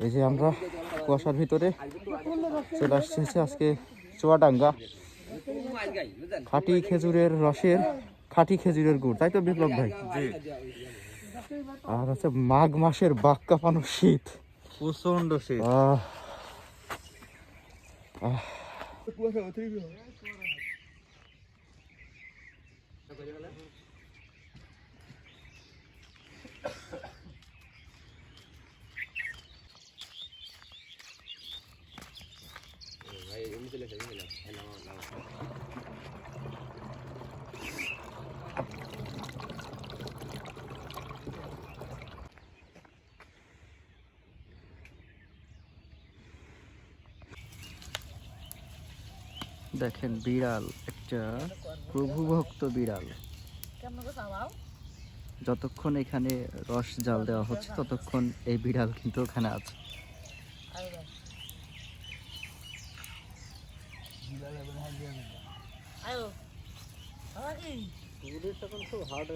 এই যে আমরা কুয়াশার ভিতরে চলে আসছি হচ্ছে আজকে চুয়াডাঙ্গা। খাটি খেজুরের রসের খাঁটি খেজুরের গুড় তাই তো বিপ্লব ভাই? আর হচ্ছে মাঘ মাসের বাক কাঁপানো শীত। প্রচণ্ড শীত। আহ। দেখেন বিড়াল একটা প্রভুভক্ত বিড়াল। যতক্ষণ এখানে রস জাল দেওয়া হচ্ছে ততক্ষণ এই বিড়াল কিন্তু ওখানে আছে। আয়ো। বাবা কি? খুব হার্ড